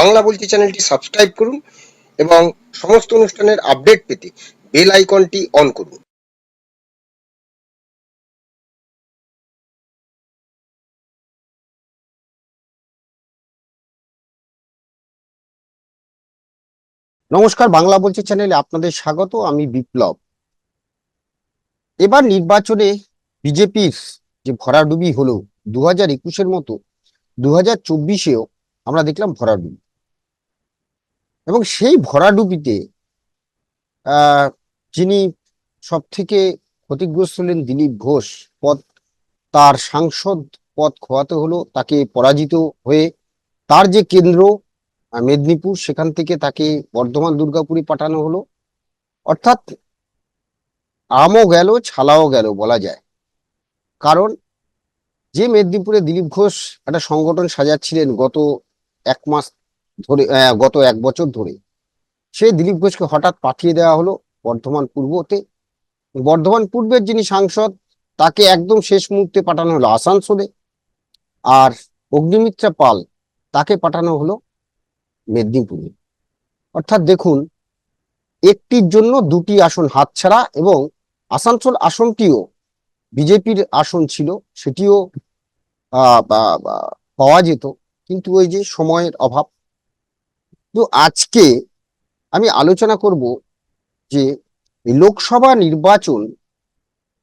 বাংলা বলছি চ্যানেলটি সাবস্ক্রাইব করুন এবং সমস্ত অনুষ্ঠানের আপডেট পেতে বেল আইকনটি অন করুন। নমস্কার, বাংলা বলছি চ্যানেলে আপনাদের স্বাগত, আমি বিপ্লব। এবার নির্বাচনে বিজেপির যে ভরাডুবি হলো দু হাজার একুশের মতো দু হাজার চব্বিশেও আমরা দেখলাম ভরাডুবি। এবং সেই ভরাডুবিতে যিনি সব থেকে ক্ষতিগ্রস্ত হলেন দিলীপ ঘোষ, পদ, তার সাংসদ পদ খোয়াতে হলো, তাকে পরাজিত হয়ে তার যে কেন্দ্র মেদিনীপুর, সেখান থেকে তাকে বর্ধমান, দুর্গাপুরে পাঠানো হলো। অর্থাৎ আমও গেল, ছালাও গেল বলা যায়। কারণ যে মেদিনীপুরে দিলীপ ঘোষ একটা সংগঠন সাজাচ্ছিলেন গত এক মাস ধরে গত এক বছর ধরে। সেই দিলীপ ঘোষকে হঠাৎ পাঠিয়ে দেওয়া হলো বর্ধমান পূর্বতে। বর্ধমান পূর্বের যিনি সাংসদ, তাকে একদম শেষ মুহূর্তে পাঠানো হলো আসানসোলে। আর অগ্নিমিত্রা পাল, তাকে পাঠানো হলো মেদিনীপুরে। অর্থাৎ দেখুন, একটির জন্য দুটি আসন হাতছাড়া এবং আসানসোল আসনটিও বিজেপির আসন ছিল, সেটিও পাওয়া যেত। কিন্তু ওই যে সময়ের অভাব তো আজকে আমি আলোচনা করব যে লোকসভা নির্বাচন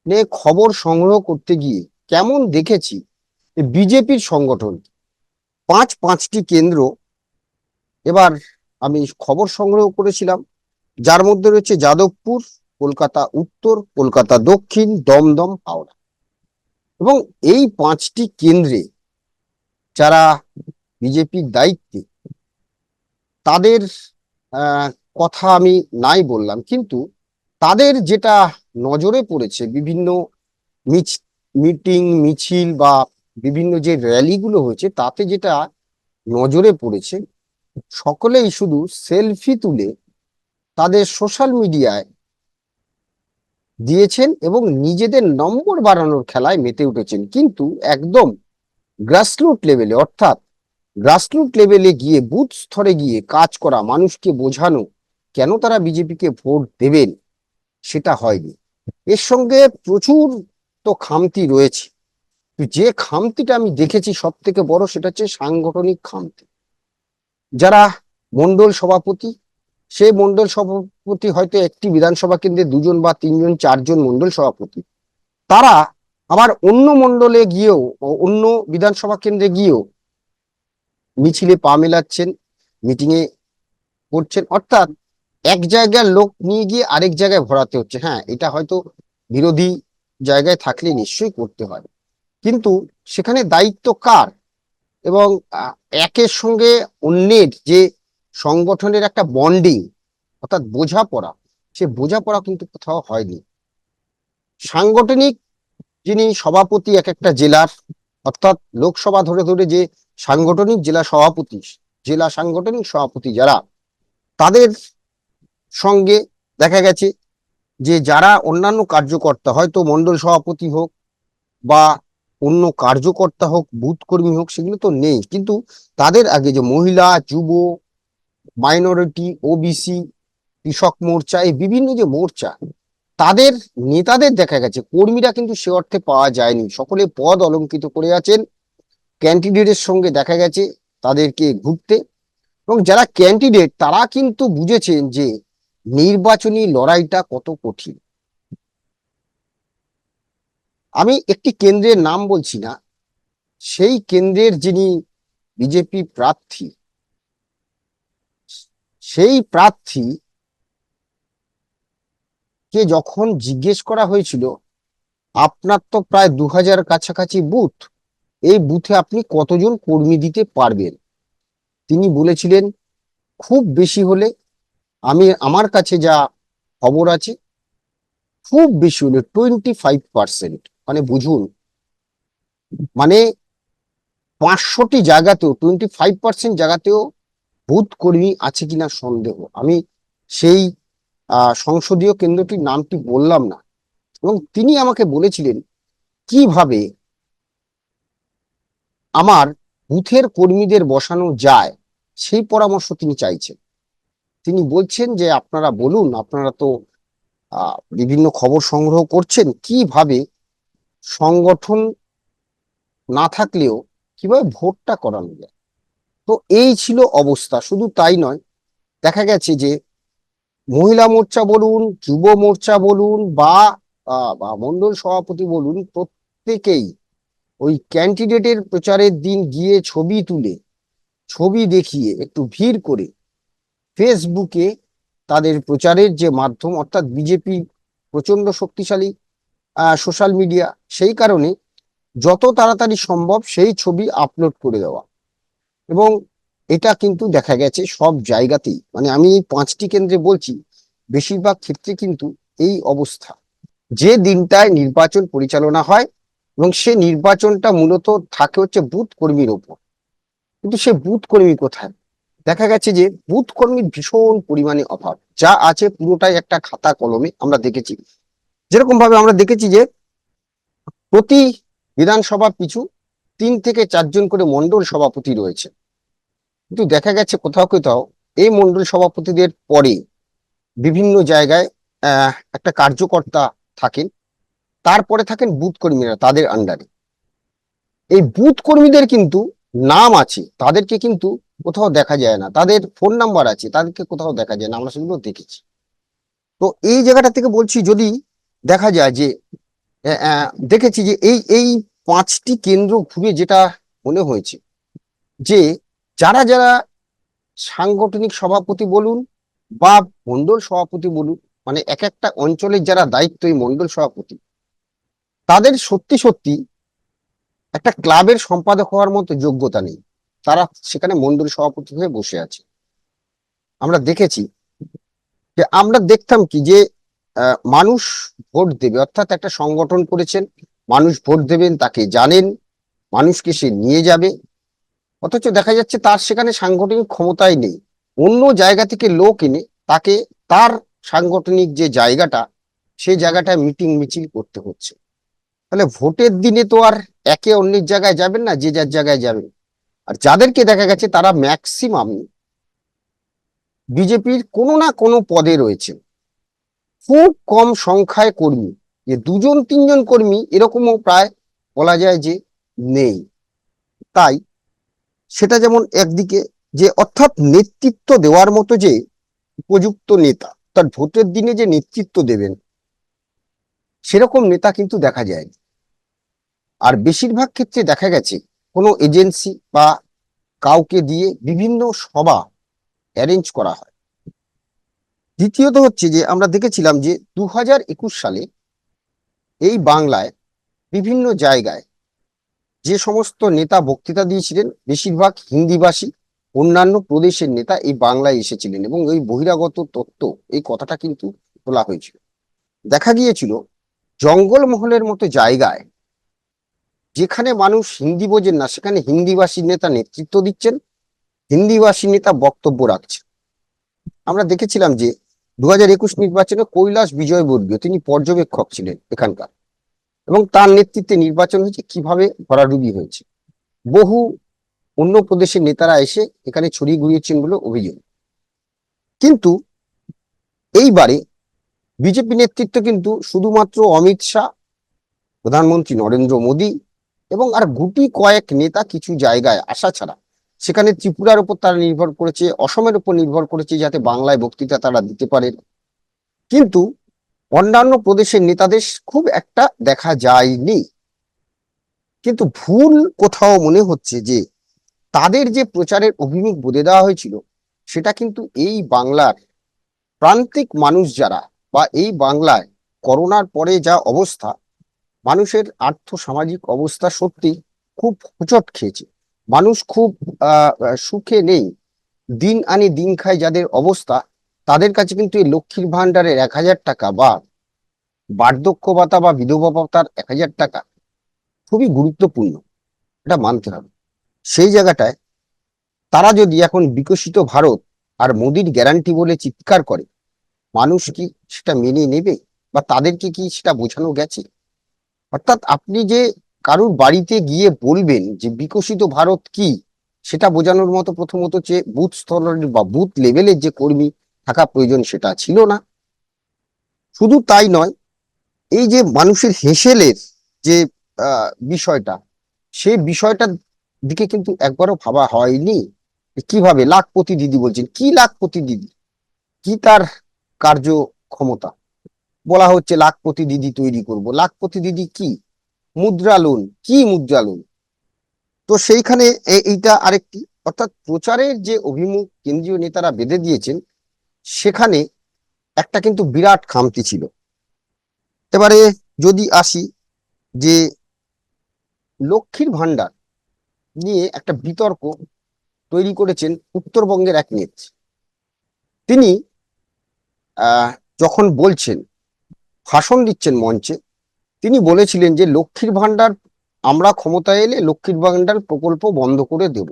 নিয়ে খবর সংগ্রহ করতে গিয়ে কেমন দেখেছি বিজেপির সংগঠন। পাঁচ পাঁচটি কেন্দ্র এবার আমি খবর সংগ্রহ করেছিলাম। যার মধ্যে রয়েছে যাদবপুর, কলকাতা উত্তর, কলকাতা দক্ষিণ, দমদম, হাওড়া। এবং এই পাঁচটি কেন্দ্রে যারা বিজেপির দায়িত্বে তাদের কথা আমি নাই বললাম, কিন্তু তাদের যেটা নজরে পড়েছে বিভিন্ন মিটিং, মিছিল বা বিভিন্ন যে র্যালিগুলো হয়েছে, তাতে যেটা নজরে পড়েছে, সকলেই শুধু সেলফি তুলে তাদের সোশ্যাল মিডিয়ায় দিয়েছেন এবং নিজেদের নম্বর বাড়ানোর খেলায় মেতে উঠেছেন। কিন্তু একদম গ্রাসরুট লেভেলে অর্থাৎ গ্রাসরুট লেভেলে গিয়ে বুথ স্তরে গিয়ে কাজ করা, মানুষকে বোঝানো, কেন তারা বিজেপিকে ভোট দেবেন সেটা হয়নি। এর সঙ্গে প্রচুর তো খামতি রয়েছে। যে খামতিটা আমি দেখেছি সব থেকে বড় সেটা হচ্ছে সাংগঠনিক খামতি। যারা মন্ডল সভাপতি সেই মন্ডল সভাপতি হয়তো একটি বিধানসভা কেন্দ্রে দুজন বা তিনজন, চারজন মন্ডল সভাপতি। তারা আবার অন্য মন্ডলে গিয়েও অন্য বিধানসভা কেন্দ্রে গিয়েও মিছিলে পা মেলাচ্ছেন মিটিং এ করছেন অর্থাৎ এক জায়গার লোক নিয়ে গিয়ে আরেক জায়গায় ভরাতে হচ্ছে। হ্যাঁ এটা হয়তো বিরোধী জায়গায় থাকলে নিশ্চয়ই করতে হয়। কিন্তু সেখানে দায়িত্ব কার? এবং একের সঙ্গে অন্যের যে সংগঠনের একটা বন্ডিং, অর্থাৎ বোঝাপড়া, সে বোঝাপড়া কিন্তু কোথাও হয়নি। সাংগঠনিক যিনি সভাপতি এক একটা জেলার অর্থাৎ লোকসভা ধরে ধরে যে সাংগঠনিক জেলা সভাপতি, জেলা সাংগঠনিক সভাপতি যারা, তাদের সঙ্গে দেখা গেছে যে যারা অন্যান্য কার্যকর্তা, হয়তো মন্ডল সভাপতি হোক বা অন্য কার্যকর্তা হোক, বুথ কর্মী হোক, সেগুলো তো নেই। কিন্তু তাদের আগে যে মহিলা, যুব মাইনরিটি ওবিসি কৃষক মোর্চা, এই বিভিন্ন যে মোর্চা তাদের নেতাদের দেখা গেছে, কর্মীরা কিন্তু সে অর্থে পাওয়া যায়নি। সকলে পদ অলঙ্কিত করে আছেন। ক্যান্ডিডেটের সঙ্গে দেখা গেছে তাদেরকে ঘুরতে। এবং যারা ক্যান্ডিডেট তারা কিন্তু বুঝেছেন যে নির্বাচনী লড়াইটা কত কঠিন। আমি একটি কেন্দ্রের নাম বলছি না, সেই কেন্দ্রের যিনি বিজেপি প্রার্থী, সেই প্রার্থী কে যখন জিজ্ঞেস করা হয়েছিল, আপনার তো প্রায় দু হাজার কাছাকাছি বুথ, এই বুথে আপনি কতজন কর্মী দিতে পারবেন? তিনি বলেছিলেন, খুব বেশি হলে আমি, আমার কাছে যা খবর আছে, খুব বেশি হলে টোয়েন্টি ফাইভ পার্সেন্ট মানে বুঝুন মানে পাঁচশোটি জায়গাতেও টোয়েন্টি ফাইভ পার্সেন্ট জায়গাতেও বুথ কর্মী আছে কিনা সন্দেহ। আমি সেই সংসদীয় কেন্দ্রটির নামটি বললাম না। এবং তিনি আমাকে বলেছিলেন, কীভাবে আমার বুথের কর্মীদের বসানো যায়? সেই পরামর্শ তিনি চাইছেন। তিনি বলছেন যে, আপনারা বলুন, আপনারা তো বিভিন্ন খবর সংগ্রহ করছেন, কীভাবে সংগঠন না থাকলেও কীভাবে ভোটটা করানো যায়? তো এই ছিল অবস্থা, শুধু তাই নয়, দেখা গেছে যে মহিলা মোর্চা বলুন, যুব মোর্চা বলুন বা মন্ডল সভাপতি বলুন, প্রত্যেকেই ওই ক্যান্ডিডেটের প্রচারের দিন গিয়ে ছবি তুলে, ছবি দেখিয়ে, একটু ভিড় করে ফেসবুকে তাদের প্রচারের যে মাধ্যম, অর্থাৎ বিজেপি প্রচণ্ড শক্তিশালী সোশ্যাল মিডিয়া, সেই কারণে যত তাড়াতাড়ি সম্ভব সেই ছবি আপলোড করে দেওয়া। এবং এটা কিন্তু দেখা গেছে সব জায়গাতেই। মানে আমি এই পাঁচটি কেন্দ্রে বলছি, বেশিরভাগ ক্ষেত্রে কিন্তু এই অবস্থা। যে দিনটায় নির্বাচন পরিচালনা হয় এবং সে নির্বাচনটা মূলত থাকে হচ্ছে বুথ কর্মীর ওপর। কিন্তু সে বুথ কর্মী কোথায়? দেখা গেছে যে বুথ কর্মীর ভীষণ পরিমাণে অভাব। যা আছে পুরোটাই একটা খাতা কলমে আমরা দেখেছি। যেরকম ভাবে আমরা দেখেছি যে প্রতি বিধানসভা পিছু তিন থেকে চারজন করে মন্ডল সভাপতি রয়েছে। কিন্তু দেখা গেছে কোথাও কোথাও এই মন্ডল সভাপতিদের পরে বিভিন্ন জায়গায় একটা কার্যকর্তা থাকেন। তারপরে থাকেন বুথ কর্মীরা তাদের আন্ডারে এই বুথ কর্মীদের কিন্তু নাম আছে, তাদেরকে কিন্তু কোথাও দেখা যায় না। তাদের ফোন নাম্বার আছে, তাদেরকে কোথাও দেখা যায় না। আমরা সেগুলো দেখেছি। তো এই জায়গাটা থেকে বলছি, যদি দেখা যায় যে দেখেছি যে এই এই পাঁচটি কেন্দ্র ঘুরে যেটা মনে হয়েছে যে যারা যারা সাংগঠনিক সভাপতি বলুন বা মন্ডল সভাপতি বলুন মানে এক একটা অঞ্চলের যারা দায়িত্ব এই মন্ডল সভাপতি, তাদের সত্যি সত্যি একটা ক্লাবের সম্পাদক হওয়ার মতো যোগ্যতা নেই। তারা সেখানে মন্ডল সভাপতি হয়ে বসে আছে। আমরা দেখেছি যে আমরা দেখতাম কি যে মানুষ ভোট দেবে, অর্থাৎ একটা সংগঠন করেছেন, মানুষ ভোট দেবেন, তাকে জানেন, মানুষকে সে নিয়ে যাবে অথচ দেখা যাচ্ছে তার সেখানে সাংগঠনিক ক্ষমতাই নেই। অন্য জায়গা থেকে লোক এনে তাকে, তার সাংগঠনিক যে জায়গাটা, সেই জায়গাটায় মিটিং মিছিল করতে হচ্ছে। তাহলে ভোটের দিনে তো আর একে অন্যের জায়গায় যাবেন না, যে যার জায়গায় যাবেন। আর যাদেরকে দেখা গেছে তারা ম্যাক্সিমাম বিজেপির কোনো না কোনো পদে রয়েছে। খুব কম সংখ্যায় কর্মী। যে দুজন, তিনজন কর্মী এরকমও প্রায় বলা যায় যে নেই। তাই সেটা যেমন একদিকে যে অর্থাৎ নেতৃত্ব দেওয়ার মতো যে উপযুক্ত নেতা, তার ভোটের দিনে যে নেতৃত্ব দেবেন, সেরকম নেতা কিন্তু দেখা যায় আর বেশিরভাগ ক্ষেত্রে দেখা গেছে, কোনো এজেন্সি বা কাউকে দিয়ে বিভিন্ন সভা অ্যারেঞ্জ করা হয়। দ্বিতীয়ত হচ্ছে যে আমরা দেখেছিলাম যে দু সালে এই বাংলায় বিভিন্ন জায়গায় যে সমস্ত নেতা বক্তৃতা দিয়েছিলেন, বেশিরভাগ হিন্দিভাষী, অন্যান্য প্রদেশের নেতা এই বাংলায় এসেছিলেন এবং এই বহিরাগত তত্ত্ব, এই কথাটা কিন্তু তোলা হয়েছিল। দেখা গিয়েছিল, জঙ্গলমহলের মতো জায়গায়, যেখানে মানুষ হিন্দি বোঝেন না, সেখানে হিন্দিভাষী নেতা নেতৃত্ব দিচ্ছেন, হিন্দিভাষী নেতা বক্তব্য রাখছেন। আমরা দেখেছিলাম যে দু হাজার একুশ নির্বাচনে কৈলাস বিজয়বর্গীয়, তিনি পর্যবেক্ষক ছিলেন এখানকার। এবং তার নেতৃত্বে নির্বাচন হয়েছে, কীভাবে ভরাডুবি হয়েছে। বহু অন্য প্রদেশের নেতারা এসে এখানে ছড়িয়ে ঘুরিয়েছেন বলে অভিযোগ। কিন্তু এইবারে বিজেপি নেতৃত্ব কিন্তু শুধুমাত্র অমিত শাহ, প্রধানমন্ত্রী নরেন্দ্র মোদী এবং আর গুটি কয়েক নেতা কিছু জায়গায় আসা ছাড়া সেখানে ত্রিপুরার উপর তারা নির্ভর করেছে, অসমের উপর নির্ভর করেছে যাতে বাংলায় বক্তৃতা তারা দিতে পারেন। কিন্তু অন্যান্য প্রদেশের নেতাদের খুব একটা দেখা যায়নি। কিন্তু ভুল কোথাও মনে হচ্ছে যে, তাদের যে প্রচারের অভিমুখ বলে দেওয়া হয়েছিল, সেটা কিন্তু এই বাংলার প্রান্তিক মানুষ যারা বা এই বাংলায় করোনার পরে যা অবস্থা, মানুষের আর্থ সামাজিক অবস্থা সত্যি খুব হুচট খেয়েছে। মানুষ খুব সুখে নেই। দিন আনি দিন খায় যাদের অবস্থা তাদের কাছে কিন্তু এই লক্ষ্মীর ভান্ডারের এক হাজার টাকা বা বার্ধক্য ভাতা বা বিধবা ভাতার এক হাজার টাকা খুবই গুরুত্বপূর্ণ। এটা মানতে হবে। সেই জায়গাটায় তারা যদি এখন বিকশিত ভারত আর মোদির গ্যারান্টি বলে চিৎকার করে, মানুষ কি সেটা মেনে নেবে বা তাদেরকে কি সেটা বোঝানো গেছে? অর্থাৎ আপনি যে কারুর বাড়িতে গিয়ে বলবেন যে বিকশিত ভারত কি, সেটা বোঝানোর মতো প্রথমত যে বুথ স্তরের বা বুথ লেভেলের যে কর্মী থাকা প্রয়োজন সেটা ছিল না। শুধু তাই নয়, এই যে মানুষের হেসেলের যে বিষয়টা, সে বিষয়টার দিকে কিন্তু একবারও ভাবা হয়নি। কীভাবে লাখপতি দিদি বলছেন, কি লাখপতি দিদি? কি তার কার্য ক্ষমতা বলা হচ্ছে লাখপতি দিদি তৈরি করব। লাখপতি দিদি কি? মুদ্রা লোন। কি মুদ্রা লোন? তো সেইখানে এইটা আরেকটি। অর্থাৎ প্রচারের যে অভিমুখ কেন্দ্রীয় নেতারা বেঁধে দিয়েছেন সেখানে একটা কিন্তু বিরাট খামতি ছিল। এবারে যদি আসি যে লক্ষ্মীর ভান্ডার নিয়ে একটা বিতর্ক তৈরি করেছেন উত্তরবঙ্গের এক নেত্রী। তিনি যখন বলছেন, ভাষণ দিচ্ছেন মঞ্চে, তিনি বলেছিলেন যে লক্ষ্মীর ভান্ডার আমরা ক্ষমতায় এলে লক্ষ্মীর ভান্ডার প্রকল্প বন্ধ করে দেব।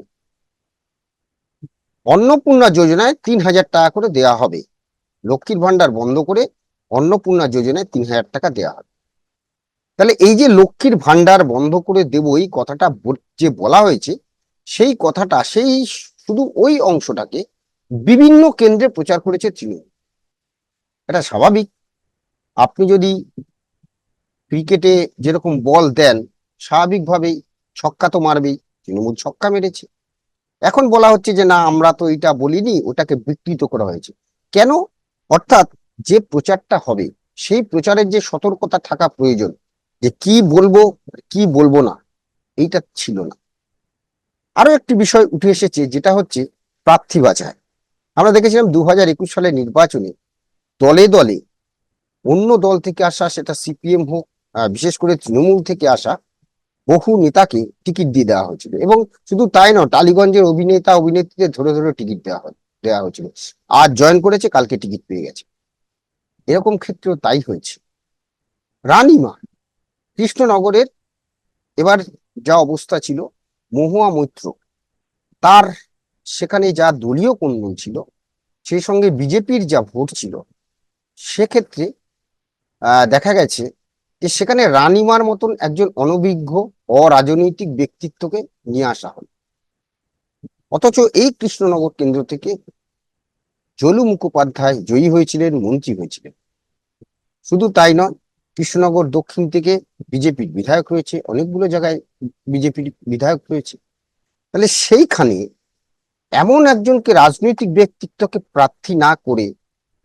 অন্নপূর্ণা যোজনায় তিন হাজার টাকা করে দেয়া হবে। লক্ষ্মীর ভান্ডার বন্ধ করে অন্নপূর্ণা যোজনায় তিন হাজার টাকা দেয়া হবে। তাহলে এই যে লক্ষ্মীর ভান্ডার বন্ধ করে দেব, এই কথাটা যে বলা হয়েছে, সেই কথাটা, সেই শুধু ওই অংশটাকে বিভিন্ন কেন্দ্রে প্রচার করেছে তৃণমূল। এটা স্বাভাবিক। আপনি যদি ক্রিকেটে যেরকম বল দেন, স্বাভাবিকভাবেই ছক্কা তো মারবেই, তৃণমূল ছক্কা মেরেছে। এখন বলা হচ্ছে যে, না, আমরা তো এটা বলিনি, ওটাকে বিকৃত করা হয়েছে। কেন? অর্থাৎ যে প্রচারটা হবে, সেই প্রচারের যে সতর্কতা থাকা প্রয়োজন, যে কি বলব কি বলব না, এইটা ছিল না। আরও একটি বিষয় উঠে এসেছে, যেটা হচ্ছে প্রার্থী বাছাই। আমরা দেখেছিলাম দু হাজার একুশ সালের নির্বাচনে দলে দলে অন্য দল থেকে আসা, সেটা সিপিএম হোক বিশেষ করে তৃণমূল থেকে আসা বহু নেতাকে টিকিট দিয়ে দেওয়া হয়েছিল। এবং শুধু তাই নয়, টালিগঞ্জের অভিনেতা, অভিনেত্রীদের ধরে ধরে টিকিট দেওয়া হয়, দেওয়া হয়েছিল। আজ জয়েন করেছে, কালকে টিকিট পেয়ে গেছে। এরকম ক্ষেত্রেও তাই হয়েছে। রানীমা, কৃষ্ণনগরের এবার যা অবস্থা ছিল, মহুয়া মৈত্র, তার সেখানে যা দলীয় কন্দল ছিল, সেই সঙ্গে বিজেপির যা ভোট ছিল, সেক্ষেত্রে দেখা গেছে যে সেখানে রানীমার মতন একজন অনভিজ্ঞ, অরাজনৈতিক ব্যক্তিত্বকে নিয়ে আসা হল। অথচ এই কৃষ্ণনগর কেন্দ্র থেকে জলু মুখোপাধ্যায় জয়ী হয়েছিলেন, মন্ত্রী হয়েছিলেন। শুধু তাই নয়, কৃষ্ণনগর দক্ষিণ থেকে বিজেপির বিধায়ক রয়েছে, অনেকগুলো জায়গায় বিজেপির বিধায়ক রয়েছে। তাহলে সেইখানে এমন একজনকে রাজনৈতিক ব্যক্তিত্বকে প্রার্থী না করে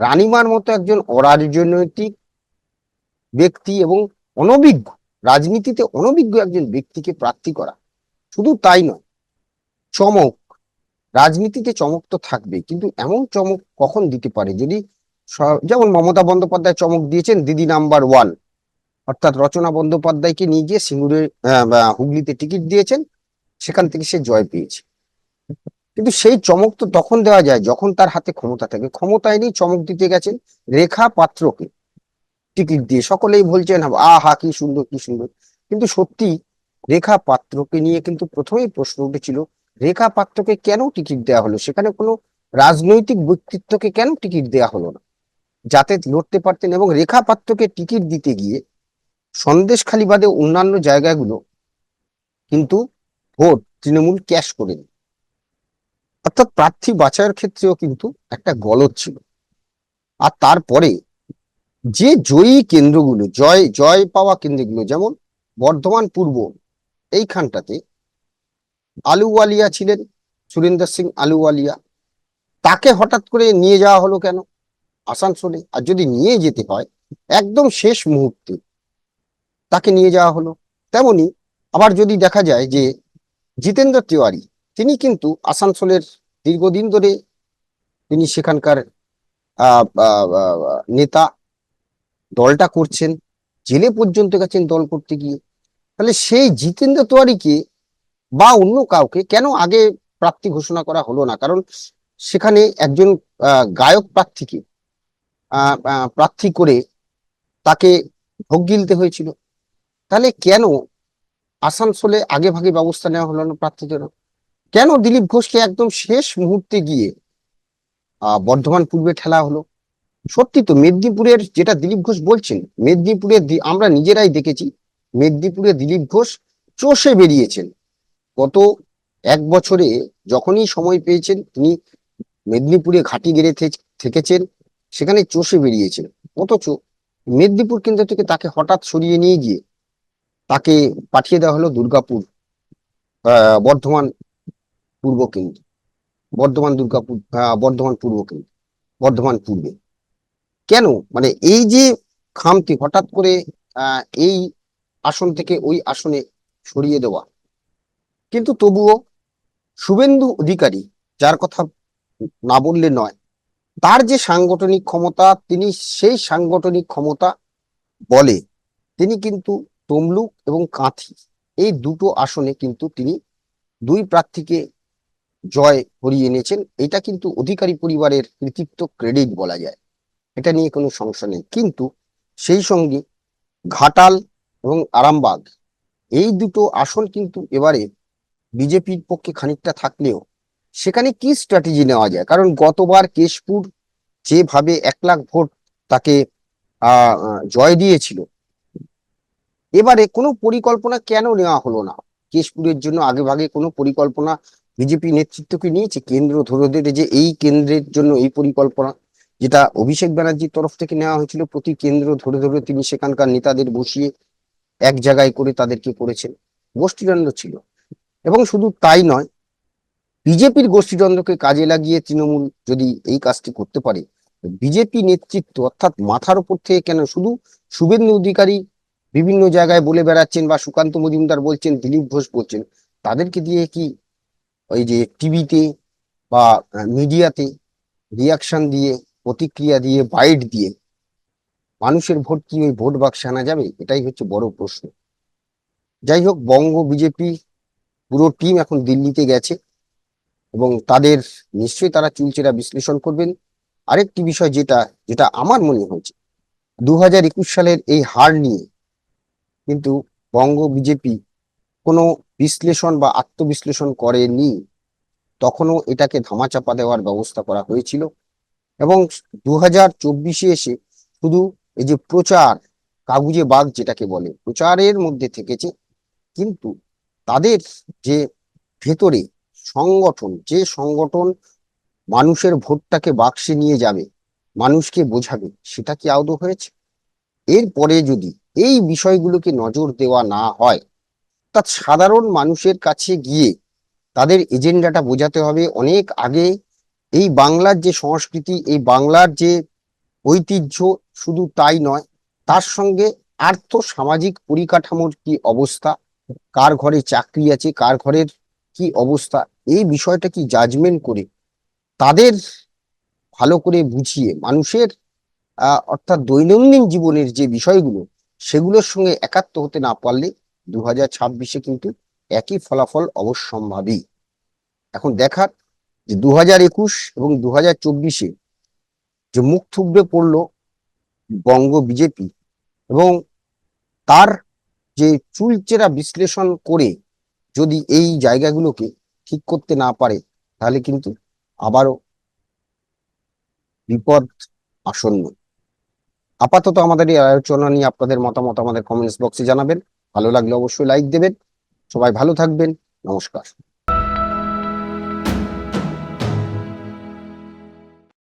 রানীমার মতো একজন অরাজনৈতিক ব্যক্তি এবং অনভিজ্ঞ, রাজনীতিতে অনভিজ্ঞ একজন ব্যক্তিকে প্রার্থী করা। শুধু তাই নয়, চমক, রাজনীতিতে চমক তো থাকবে কিন্তু এমন চমক কখন দিতে পারে? যদি যেমন মমতা বন্দ্যোপাধ্যায় চমক দিয়েছেন, দিদি নাম্বার ওয়ান, অর্থাৎ রচনা বন্দ্যোপাধ্যায়কে নিয়ে গিয়ে সিঙ্গুরে হুগলিতে টিকিট দিয়েছেন, সেখান থেকে সে জয় পেয়েছে। কিন্তু সেই চমক তো তখন দেওয়া যায় যখন তার হাতে ক্ষমতা থাকে। ক্ষমতায় নেই, চমক দিতে গেছেন রেখা পাত্রকে। টিকিট দিয়ে সকলেই বলছেন, আহা, কি সুন্দর কি সুন্দর। কিন্তু সত্যি রেখা পাত্রকে নিয়ে কিন্তু প্রথমেই প্রশ্ন উঠেছিল, রেখা পাত্রকে কেন টিকিট দেওয়া হলো? সেখানে কোনো রাজনৈতিক ব্যক্তিত্বকে কেন টিকিট দেওয়া হলো না? যাতে লড়তে পারতেন এবং রেখা পাত্রকে টিকিট দিতে গিয়ে সন্দেশখালী বাদে অন্যান্য জায়গাগুলো কিন্তু ভোট তৃণমূল ক্যাশ করেনি অর্থাৎ প্রার্থী বাছাইয়ের ক্ষেত্রেও কিন্তু একটা গলদ ছিল। আর তারপরে যে জয়ী কেন্দ্রগুলো, জয় জয় পাওয়া কেন্দ্রগুলো, যেমন বর্ধমান পূর্ব, এইখানটাতে আলুওয়ালিয়া ছিলেন, সুরেন্দ্র সিং আলুওয়ালিয়া। তাকে হঠাৎ করে নিয়ে যাওয়া হলো কেন? আসানসোলে। আর যদি নিয়ে যেতে হয়, একদম শেষ মুহূর্তে তাকে নিয়ে যাওয়া হলো। তেমনি আবার যদি দেখা যায় যে জিতেন্দ্র তিওয়ারি, তিনি কিন্তু আসানসোলের দীর্ঘদিন ধরে তিনি সেখানকার নেতা দলটা করছেন, জেলে পর্যন্ত গেছেন দল করতে গিয়ে, তাহলে সেই জিতেন্দ্র তিওয়ারিকে বা অন্য কাউকে কেন আগে প্রার্থী ঘোষণা করা হলো না? কারণ সেখানে একজন গায়ক প্রার্থীকে প্রার্থী করে তাকে ভোগ গিলতে হয়েছিল। তাহলে কেন আসানসোলে আগে ভাগে ব্যবস্থা নেওয়া হলো না প্রার্থীদের? কেন দিলীপ ঘোষকে একদম শেষ মুহূর্তে গিয়ে বর্ধমান পূর্বে ঠেলা হলো? সত্যি তো মেদিনীপুরের যেটা দিলীপ ঘোষ বলছেন মেদিনীপুরের আমরা নিজেরাই দেখেছি, মেদিনীপুরে দিলীপ ঘোষ চষে বেরিয়েছেন। গত এক বছরে যখনই সময় পেয়েছেন, তিনি মেদিনীপুরে ঘাঁটি গেড়ে থেকেছেন, সেখানে চষে বেরিয়েছেন। অথচ মেদিনীপুর কেন্দ্র থেকে তাকে হঠাৎ সরিয়ে নিয়ে গিয়ে তাকে পাঠিয়ে দেওয়া হলো দুর্গাপুর বর্ধমান পূর্ব কেন্দ্র। বর্ধমান দুর্গাপুর বর্ধমান পূর্ব কেন্দ্র, বর্ধমান পূর্বে। কেন? মানে এই যে খামতি হঠাৎ করে এই আসন থেকে ওই আসনে সরিয়ে দেওয়া। কিন্তু তবুও শুভেন্দু অধিকারী, যার কথা না বললে নয়, তার যে সাংগঠনিক ক্ষমতা, তিনি সেই সাংগঠনিক ক্ষমতা বলে তিনি কিন্তু তমলুক এবং কাঁথি, এই দুটো আসনে কিন্তু তিনি দুই প্রার্থীকে জয় করিয়ে এনেছেন। এটা কিন্তু অধিকারী পরিবারের কৃতিত্ব ক্রেডিট বলা যায়। এটা নিয়ে কোনো সমস্যা নেই। কিন্তু সেই সঙ্গে ঘাটাল এবং আরামবাগ, এই দুটো আসন কিন্তু এবারে বিজেপির পক্ষে খানিকটা থাকলেও সেখানে কি স্ট্র্যাটেজি নেওয়া যায়? কারণ গতবার কেশপুর যেভাবে এক লাখ ভোট তাকে জয় দিয়েছিল, এবারে কোনো পরিকল্পনা কেন নেওয়া হলো না? কেশপুরের জন্য আগে ভাগে কোনো পরিকল্পনা বিজেপি নেতৃত্ব কি নিয়েছে? কেন্দ্র ধরে যে এই কেন্দ্রের জন্য এই পরিকল্পনা যেটা অভিষেক ব্যানার্জির তরফ থেকে নেওয়া হয়েছিল প্রতি কেন্দ্র ধরে ধরে তিনি সেখানকার নেতাদের বসিয়ে এক জায়গায় করে তাদেরকে করেছেন। গোষ্ঠীদ্বন্দ্ব ছিল। এবং শুধু তাই নয়, বিজেপির গোষ্ঠীদ্বন্দ্বকে কাজে লাগিয়ে তৃণমূল যদি এই কাজটি করতে পারে বিজেপি নেতৃত্ব অর্থাৎ মাথার উপর থেকে কেন শুধু শুভেন্দু অধিকারী বিভিন্ন জায়গায় বলে বেড়াচ্ছেন বা সুকান্ত মজুমদার বলছেন, দিলীপ ঘোষ বলছেন, তাদেরকে দিয়ে কি ওই যে টিভিতে বা মিডিয়াতে রিয়াকশন দিয়ে প্রতিক্রিয়া দিয়ে, বাইট দিয়ে মানুষের ভোট কি ওই ভোট বাক্সে আনা যাবে? এটাই হচ্ছে বড় প্রশ্ন। যাই হোক, বঙ্গ, বিজেপি পুরো টিম এখন দিল্লিতে গেছে এবং তাদের নিশ্চয়ই তারা চুলচেরা বিশ্লেষণ করবেন। আরেকটি বিষয় যেটা যেটা আমার মনে হয়েছে দু হাজার একুশ সালের এই হার নিয়ে কিন্তু বঙ্গ, বিজেপি কোনো বিশ্লেষণ বা আত্মবিশ্লেষণ করেনি। তখনও এটাকে ধামাচাপা দেওয়ার ব্যবস্থা করা হয়েছিল। এবং দু হাজার চব্বিশে এসে শুধু এই যে প্রচার, কাগুজে বাঘ যেটাকে বলে, প্রচারের মধ্যে থেকেছে। কিন্তু তাদের যে ভেতরে সংগঠন, যে সংগঠন মানুষের ভোটটাকে বাক্সে নিয়ে যাবে, মানুষকে বোঝাবে, সেটা কি আদৌ হয়েছে? এরপরে যদি এই বিষয়গুলোকে নজর দেওয়া না হয়, তা সাধারণ মানুষের কাছে গিয়ে তাদের এজেন্ডাটা বোঝাতে হবে। অনেক আগে এই বাংলার যে সংস্কৃতি, এই বাংলার যে ঐতিহ্য শুধু তাই নয়, তার সঙ্গে আর্থ সামাজিক পরিকাঠামোর কি অবস্থা? কার ঘরে চাকরি আছে, কার ঘরের কি অবস্থা? এই বিষয়টা কি জাজমেন্ট করে তাদের ভালো করে বুঝিয়ে মানুষের অর্থাৎ দৈনন্দিন জীবনের যে বিষয়গুলো, সেগুলোর সঙ্গে একাত্ম হতে না পারলে দু হাজার ছাব্বিশে কিন্তু একই ফলাফল অবশ্যম্ভাবী। এখন দেখার যে দু হাজার একুশ এবং দু হাজার চব্বিশে যে মুখ থুবড়ে পড়ল বঙ্গ বিজেপি এবং তার যে চুলচেরা বিশ্লেষণ করে যদি এই জায়গাগুলোকে ঠিক করতে না পারে, তাহলে কিন্তু আবারও বিপদ আসন্ন। আপাতত আমাদের এই আলোচনা নিয়ে আপনাদের মতামত আমাদের কমেন্টস বক্সে জানাবেন। ভালো লাগলে অবশ্যই লাইক দেবেন। সবাই ভালো থাকবেন। নমস্কার।